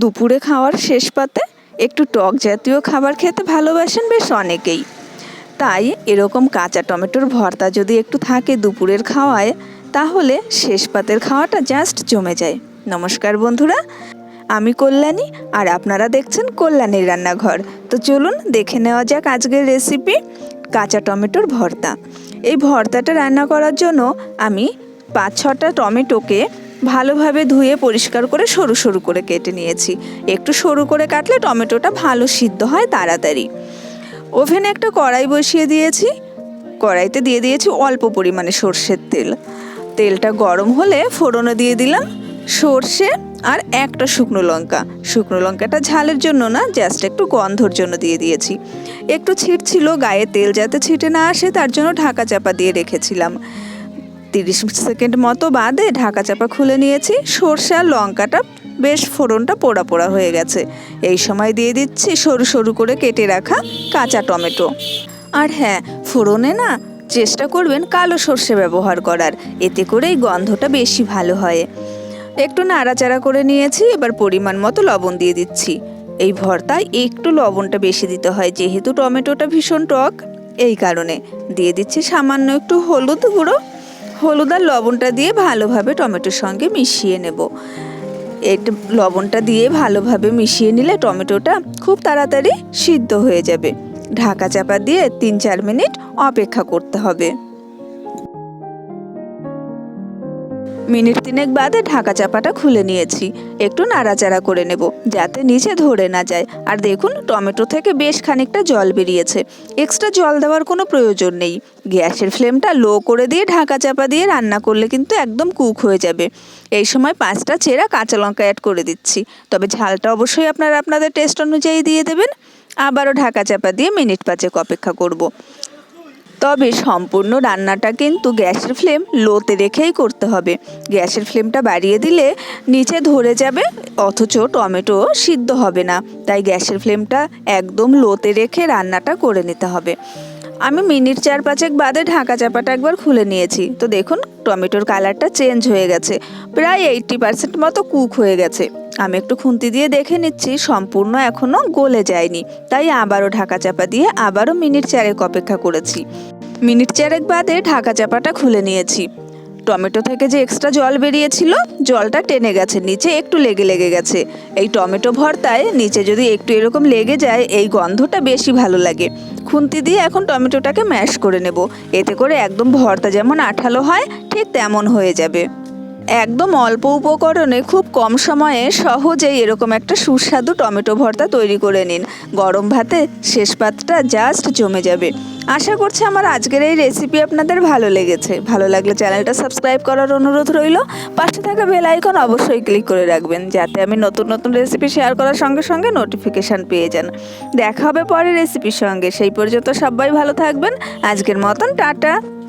দুপুরে খাওয়ার শেষ পাতে একটু টক জাতীয় খাবার খেতে ভালোবাসেন বেশ অনেকেই। তাই এরকম কাঁচা টমেটোর ভর্তা যদি একটু থাকে দুপুরের খাওয়ায়, তাহলে শেষ পাতের খাওয়াটা জাস্ট জমে যায়। নমস্কার বন্ধুরা, আমি কল্যাণী আর আপনারা দেখছেন কল্যাণীর রান্নাঘর। তো চলুন দেখে নেওয়া যাক আজকের রেসিপি কাঁচা টমেটোর ভর্তা। এই ভর্তাটা রান্না করার জন্য আমি পাঁচ ছটা টমেটোকে ভালোভাবে ধুয়ে পরিষ্কার করে সরু সরু করে কেটে নিয়েছি। একটু সরু করে কাটলে টমেটোটা ভালো সিদ্ধ হয় তাড়াতাড়ি। ওভেনে একটা কড়াই বসিয়ে দিয়েছি। কড়াইতে দিয়ে দিয়েছি অল্প পরিমাণে সর্ষের তেল। তেলটা গরম হলে ফোড়নে দিয়ে দিলাম সর্ষে আর একটা শুকনো লঙ্কা। শুকনো লঙ্কাটা ঝালের জন্য না জাস্ট একটু গন্ধর জন্য দিয়ে দিয়েছি। একটু ছিটছিল, গায়ে তেল যাতে ছিটে না আসে, তার জন্য ঢাকা চাপা দিয়ে রেখেছিলাম। তিরিশ সেকেন্ড মতো বাদে ঢাকা চাপা খুলে নিয়েছি। সর্ষে আর লঙ্কাটা বেশ ফোড়নটা পোড়া পোড়া হয়ে গেছে। এই সময় দিয়ে দিচ্ছি সরু সরু করে কেটে রাখা কাঁচা টমেটো। আর হ্যাঁ ফোড়নে না চেষ্টা করবেন কালো সর্ষে ব্যবহার করার। এতে করেই গন্ধটা বেশি ভালো হয়। একটু নাড়াচাড়া করে নিয়েছি, এবার পরিমাণ মতো লবণ দিয়ে দিচ্ছি। এই ভর্তায় একটু লবণটা বেশি দিতে হয়, যেহেতু টমেটোটা ভীষণ টক। এই কারণে দিয়ে দিচ্ছি সামান্য একটু হলুদ গুঁড়ো। হলুদ আর লবণটা দিয়ে ভালোভাবে টমেটোর সঙ্গে মিশিয়ে নেব। এটা, লবণটা দিয়ে ভালোভাবে মিশিয়ে নিলে টমেটোটা খুব তাড়াতাড়ি সিদ্ধ হয়ে যাবে। ঢাকা চাপা দিয়ে তিন চার মিনিট অপেক্ষা করতে হবে। মিনিট তিনেক বাদে ঢাকা চাপাটা খুলে নিয়েছি। একটু নাড়াচাড়া করে নেব, যাতে নিচে ধরে না যায়। আর দেখুন, টমেটো থেকে বেশ খানিকটা জল বেরিয়েছে। এক্সট্রা জল দেওয়ার কোনো প্রয়োজন নেই। গ্যাসের ফ্লেমটা লো করে দিয়ে ঢাকা চাপা দিয়ে রান্না করলে কিন্তু একদম কুক হয়ে যাবে। এই সময় পাঁচটা চেরা কাঁচা লঙ্কা অ্যাড করে দিচ্ছি। তবে ঝালটা অবশ্যই আপনারা আপনাদের টেস্ট অনুযায়ী দিয়ে দেবেন। আবারও ঢাকা চাপা দিয়ে মিনিট পাঁচেক অপেক্ষা করব। তবে সম্পূর্ণ রান্নাটা কিন্তু গ্যাসের ফ্লেম লোতে রেখেই করতে হবে। গ্যাসের ফ্লেমটা বাড়িয়ে দিলে নিচে ধরে যাবে, অথচ টমেটো সিদ্ধ হবে না। তাই গ্যাসের ফ্লেমটা একদম লোতে রেখে রান্নাটা করে নিতে হবে। আমি মিনিট চার পাঁচেক বাদে ঢাকা চাপাটা একবার খুলে নিয়েছি। তো দেখুন, টমেটোর কালারটা চেঞ্জ হয়ে গেছে। প্রায় এইটটি পার্সেন্ট মতো কুক হয়ে গেছে। আমি একটু খুন্তি দিয়ে দেখে নিচ্ছি, সম্পূর্ণ এখনও গলে যায়নি। তাই আবারও ঢাকা চাপা দিয়ে আবারও মিনিট চারেক অপেক্ষা করেছি। মিনিট চারেক বাদে ঢাকা চাপাটা খুলে নিয়েছি। টমেটো থেকে যে এক্সট্রা জল বেরিয়েছিল, জলটা টেনে গেছে, নিচে একটু লেগে লেগে গেছে। এই টমেটো ভর্তায় নিচে যদি একটু এরকম লেগে যায়, এই গন্ধটা বেশি ভালো লাগে। খুন্তি দিয়ে এখন টমেটোটাকে ম্যাশ করে নেব। এতে করে একদম ভর্তা যেমন আঠালো হয়, ঠিক তেমন হয়ে যাবে। একদম অল্প উপকরণে খুব কম সময়ে সহজেই এরকম একটা সুস্বাদু টমেটো ভর্তা তৈরি করে নিন। গরম ভাতে শেষ পাতটা জাস্ট জমে যাবে। আশা করছি আমার আজকের এই রেসিপি আপনাদের ভালো লেগেছে। ভালো লাগলে চ্যানেলটা সাবস্ক্রাইব করার অনুরোধ রইল। পাশে থাকা বেল আইকন অবশ্যই ক্লিক করে রাখবেন, যাতে আমি নতুন নতুন রেসিপি শেয়ার করার সঙ্গে সঙ্গে নোটিফিকেশান পেয়ে যান। দেখা হবে পরে রেসিপির সঙ্গে। সেই পর্যন্ত সবাই ভালো থাকবেন। আজকের মতন, টাটা!